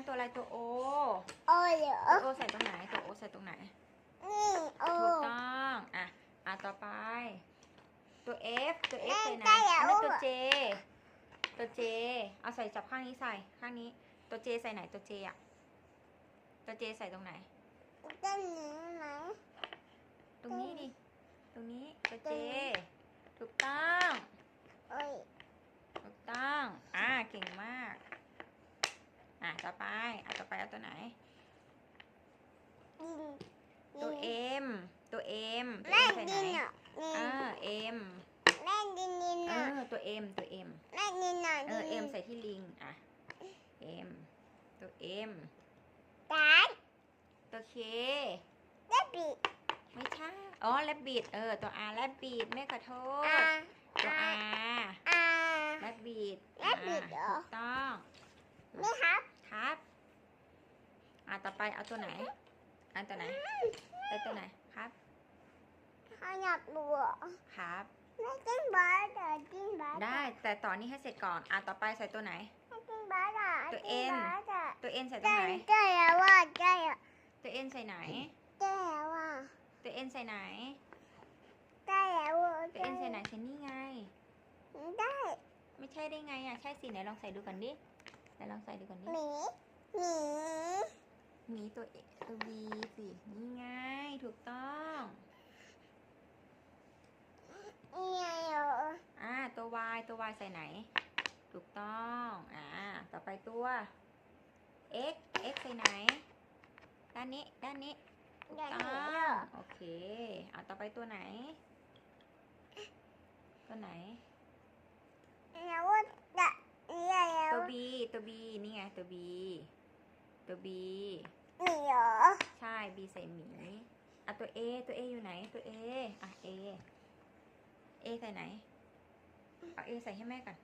นั้นตัวอะไรตัวโอโอ้ยเหรอตัวโอใส่ตรงไหนตัวโอใส่ตรงไหนนี่โอ้ถูกต้องอะอะต่อไป ตัว F ตัว F ใส่ไหนได้แล้วอันนั้นตัว J ตัว J เอาใส่จับข้างนี้ใส่ข้างนี้ ตัว J ใส่ไหนตัว J อะตัว J ใส่ตรงไหนเต้นหนี้ไหมตรงนี้ดิตรงนี้ตัวตร J งนี้ถูกต้องโอ้ยถูกต้องอ่าเก่งมาก อะต่อไปอะต่อไปเอาตัวไหน ดินตัวดิน M ตัว M ตัวแม่ M ใส่ไหนดินอะดินอ่า M แม่ดินดินเออะอตัว M ตัว M แม่ดินอะเอดิอนเอ็มใส่ที่ลิงอะเอ็มตัวเอ็มตายตัวเคได้ปีไม่ใช่ อ๋อแลบบิดเออ ตัวอาแลบบิดแม่ขอโทอ่าษตัวอาอ่า แลบบิด rabbit เหรอ ถูกต้องนี่ครับ ครับอะต่อไปเอาตัวไหนอันตัวไหนเอาตัวไหนครับเขาอยากดูอะครับไม่จิ้มบาร์แต่จิ้มบาร์ได้แต่ต่อนนี้ให้เสร็จก่อนอะต่อไปใส่ตัวไหนไม่จิ้มบาร์อะตัวจิ้ม N บาร์อะตัวเอ็นใส่ตรใช่งไหนใช่แล้วว่าใช่อะตัวเอ็นใส่ไหนใช่แล้วว่าตัวเอ็นใส่ไหนใช่แล้วว่าตัวเอ็นใส่ไหนใส่นี่ไงได้ไม่ใช่ได้ไงอะใช่สิไหนลองใส่ดูก่อนดิ ไหนลองใส่ดูก่อนดิหมีหมีหมีตัวเอตัววีสินี่ไงถูกต้องนี่ไงเหรออ่าตัว y ตัว y ใส่ไหน ถูกต้องอ่าต่อไปตัว x x ใส่ไหน ด้านนี้ด้านนี้ถูกอย่างต้นี้อเหรงอโอเคอ่าต่อไปตัวไหน ตัวไหนแล้วว่าจะ นี่ไงแล้วตัว b ตัว b นี่ไงตัว b ตัว b หมีเหรอใช่ b ใส่หมีอะตัว a ตัว a อยู่ไหนตัว a อะ a a ใส่ไหนเอา a ใส่ให้แม่ก่อน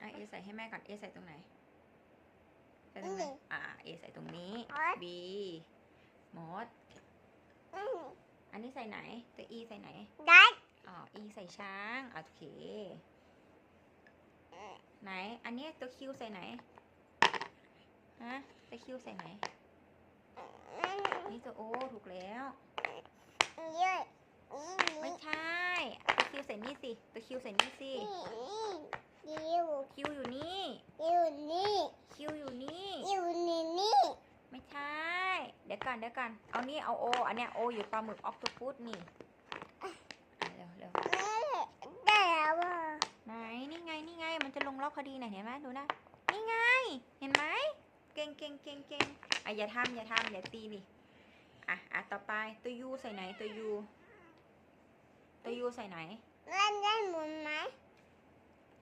อะ a ใส่ให้แม่ก่อน a ใส่ตรงไหนใส่ตรงไหนอะ a ใส่ตรงนี้ b มดอืมอันนี้ใส่ไหนตัว e ใส่ไหนได้อ๋อ e ใส่ช้างโอเค ไหน อันนี้ตัว q ใส่ไหน ฮะ ตัว q ใส่ไหน นี่ตัว o ถูกแล้ว ไม่ใช่ ตัว q ใส่นี่สิ ตัว q ใส่นี่สินี่นี่อยู่นี่ อยู่นี่ q อยู่นี่ อยู่นี่นี่ ไม่ใช่ เดี๋ยวก่อนเดี๋ยวก่อน เอานี่เอา o อันเนี้ย o อยู่ปลาหมึกออกตัวพุดนี่อะเร็วเร็ว ได้แล้วว่า ไหน นี่ไง นี่ไง มันจะลงล็อกพอดีไหนอยเห็นไหมดูนะนี่ไง เห็นไหมเก่งเก่งเก่งเก่งอะอย่าทำอย่าทำอย่าตีดิอะอะต่อไปตัว u ใส่ไหนตัว u ตัว u ใส่ไหน เล่นได้หมุนไหม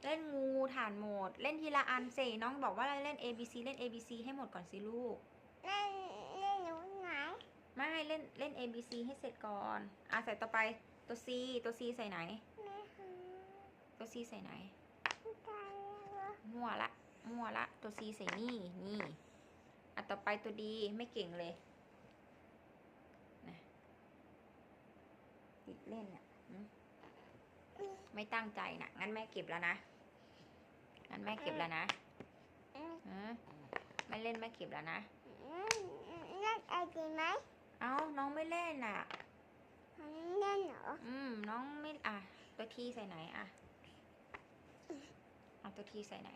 เล่นงูฐานโหมด เล่นทีละอันเสน้องบอกว่าเล่น A B C เล่น A B C ให้หมดก่อนสิลูก เล่นเล่นหนูไหนไม่เล่นเล่น A B C ให้เสร็จก่อนอะใส่ต่อไปตัว C ตัว C ใส่ไหนไม่หาตัว C ใส่ไหนได้แล้วว่า มั่วละมั่วละ ตัว C ใส่นี่ นี่อะต่อไปตัว D ไม่เก่งเลยนะติดเล่นอะหืมไม่ตั้งใจนะงั้นแม่เก็บแล้วนะ งั้นแม่เก็บแล้วนะอืมหืมไม่เล่นแม่เก็บแล้วนะอืมเล่นไอดีไหมเอ้าน้องไม่เล่นอะเล่นเหรอ อืม น้องไม่ อะ ตัวทีใส่ไหนอะ เอาตัวทีใส่ไหน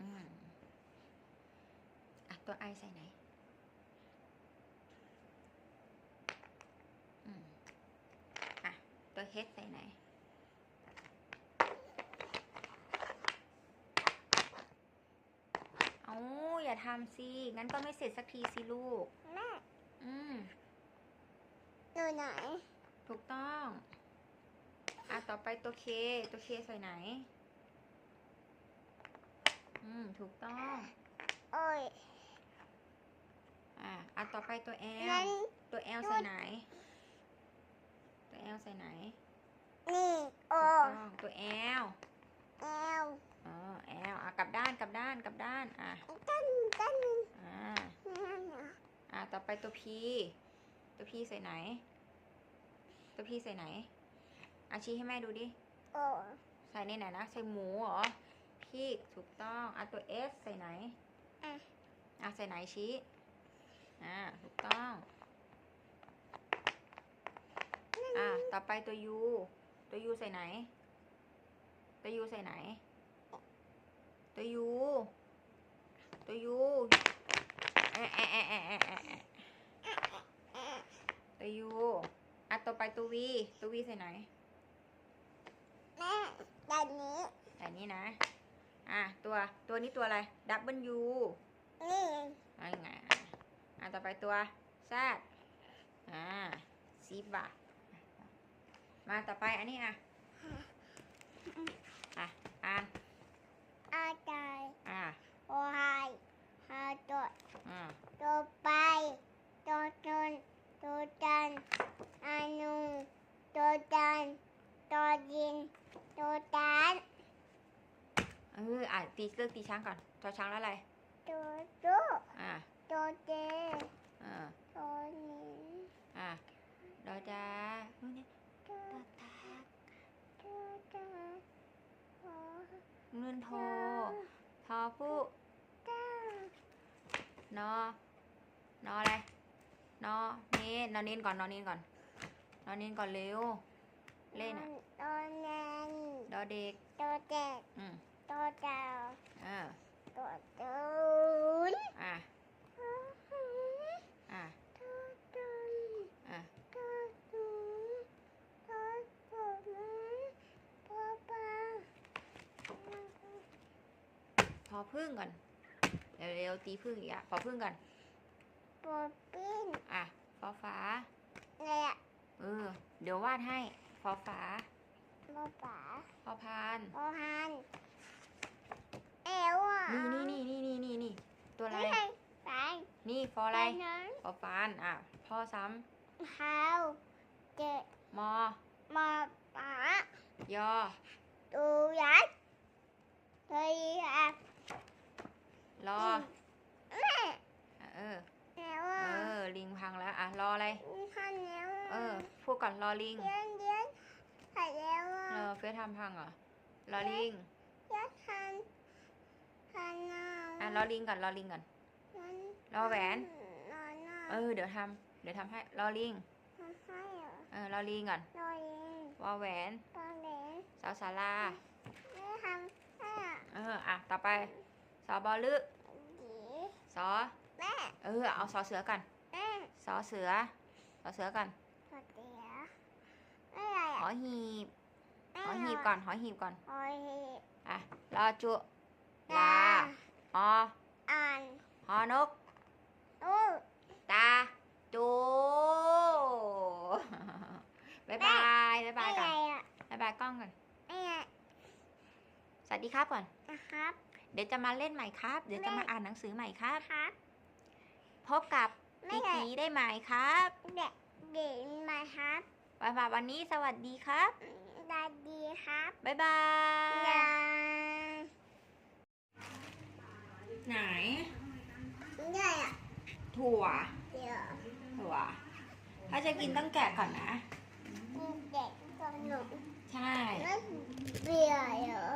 อืมอะ ตัวไอใส่ไหน อืมอะ ตัวเฮดใส่ไหนเอาอย่าทำสิ งั้นก็ไม่เสร็จสักทีสิลูกแม่อืม หนูไหนถูกต้อง อะ ต่อไปตัวเค ตัวเคใส่ไหน อืม ถูกต้อง โอ้ย อะ อะ ต่อไปตัว L งั้นตัว L ใส่ไหน ตัว L ใส่ไหนนี่โอถูกต้องตัว L แอลเออ L อะ กลับด้าน กลับด้าน กลับด้าน อะตั้นตั้นอ่า นั่นเหรออะ ต่อไปตัว P ตัว P ใส่ไหน ตัว P ใส่ไหน อาชี้ให้แม่ดูดิโอ้ใส่ในไหนนะ ใส่หมูเหรอพริกถูกต้องอะตัว S ใส่ไหน อะอะใส่ไหนชี้ อ่าถูกต้อง อะต่อไปตัว U ตัว U ใส่ไหน ตัว U ใส่ไหน ตัว U ตัว U แอะแอะแอะแอะแอะแอะแอะ ตัว U อะต่อไปตัว V ตัว V ใส่ไหนแม่แบบนี้แต่นี้นะ อะตัวตัวนี้ตัวอะไร W นี่อะไรไงอะอะต่อไปตัว Z อ่าซีบะมาต่อไปอันนี้อะ อะ อ่าน อาจาร อะ โอไฮฮาตัว อ่า ตัวไปตัวจนตัวจันอานุตัวจันตัวยินตัวจัน เออ อะ ตี เลือกตีช้างก่อนตัวช้างแล้วอะไรตัวจุกอะตัวเจอ่าตัวนี้อะดอจานู่นนี่ตัวตาตาตัวจันตัวเงินโททอผู้จันนอนออะไรนอเนนนอเนนก่อนนอเนนก่อนนอเนนก่อนเร็ว เล่นอะตัวแนนดอเด็กตัวเจ็ดอืม ตัวเจ้าเออตัวจูนอะตัวหืออะตัวจุนอะตัวจุนตัวจุนตัวปลาพอพึ่งก่อน เร็วๆตีพึ่งอีกอะพอพึ่งก่อนตัวปิ้นอะฟอฟ้าเนี่ยเออ เดี๋ยววาดให้ฟอฟ้าตัวป๋าพอพานตัวฮัน เอวอะนี่นี่นี่นี่นี่นี่นี่ตัวอะไรไม่ใช่ไปนี่ฟออะไรปนั้นฟอฟานอะ พ่อซ้เท้าเจ็ดำมอ มาป๋ายอตูยัดตัวยัดรอ แม่เออ แล้วเออะอ ลิงพังแล้ว อะ รออะไรพันแล้วเออ พูดก่อนรอลิงเย็นเย็นใส่แล้วอะเออเฟซทำพังเหรอ รอลิง ยัดทันทันเอาอะรอลิงก่อนรอลิงก่อนมันรอแหวนรอหน้าเออ เดี๋ยวทำเดี๋ยวทำให้รอลิงทำให้เหรอเออรอลิงก่อนรอเย็นวอแหวนตอนเด็กสาวสาราไม่ทำให้อะเอออะต่อไปสอบอลึดีสอแม่เออเอาสอเสือก่อนแม่สอเสือสอเสือก่อนสวัสดีอะไม่อะไรหออะหีบแม่หอหีบก่อนหอหีบก่อนหอหีบอะรอจุ ลาหออ่านหอนกอู้ตา จูบายบายบ๊ายบายไม่ก่อะอนไรอะบ๊ายบายกล้องก่อน ไม่อะไรสวัสดีครับก่อน นะครับ เดี๋ยวจะมาเล่นใหม่ครับ เดี๋ยวจะมาอ่านหนังสือใหม่ครับ ครับ พบกับไม่กีใช่กีได้ใหม่ครับเด็กเด็กมาครับบายบายวันนี้สวัสดีครับ สวัสดีครับบ๊ายบาย ยาย ไหนยายอะถั่ว เดี๋ยวถั่ว ถ้าจะกินต้องแกะก่อนนะเด็กขนมใช่แล้วเบียร์เหรอ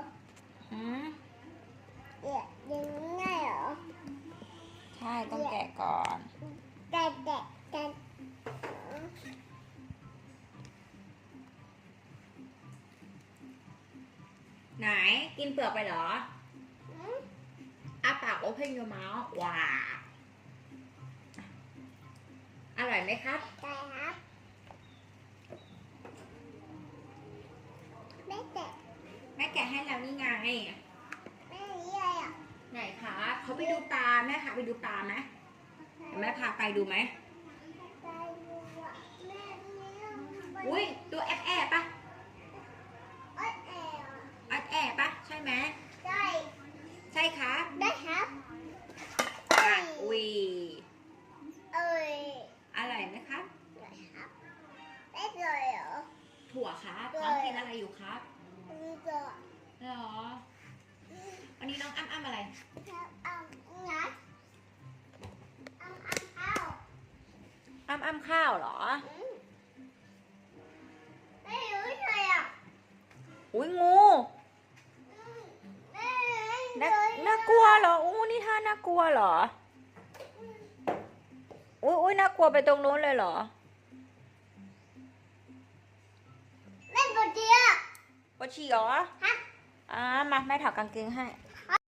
หืมเบียร์ยังไงเหรอใช่ ต้องแกะก่อน แต่เด็กแต่ไหน กินเปลือกไปเหรออา ปาก open your mouth ว้าอร่อยไหมครับแต่ครับแม่แต่แม่แกะให้แล้วนี่ไงแม่นี่อะไรอะไหนครับเขาไปดูปลาแม่พาไปดูปลาไหมเดี๋ยวแม่พาไปดูไหมไปดูอะแม่เนี่ยไปอุ้ยตัวแอบแอบปะเอ้ยแอร์แอบแอบปะใช่ไหมได้ใช่ครับได้ครับอะอุ้ยเอ้ยอร่อยไหมครับได้ครับได้เลยเหรอถั่วครับด้วยน้องกินอะไรอยู่ครับนี่ก็เหรอวันนี้น้องอ้ำอ้ำอะไรครับเอางัดเอาเอาเอาอ้ำอ้ำข้าวเหรออืมไม่รู้เลยอะอุ้ยงู น่าน่ากลัวเหรออู้นี่ท่าน่ากลัวเหรออุ้ยอุ้ยน่ากลัวไปตรงนู้นเลยเหรอแม่ปวดเดียวปวดฉี่เหรอฮะอ่ามาแม่ถอดกางเกงให้แ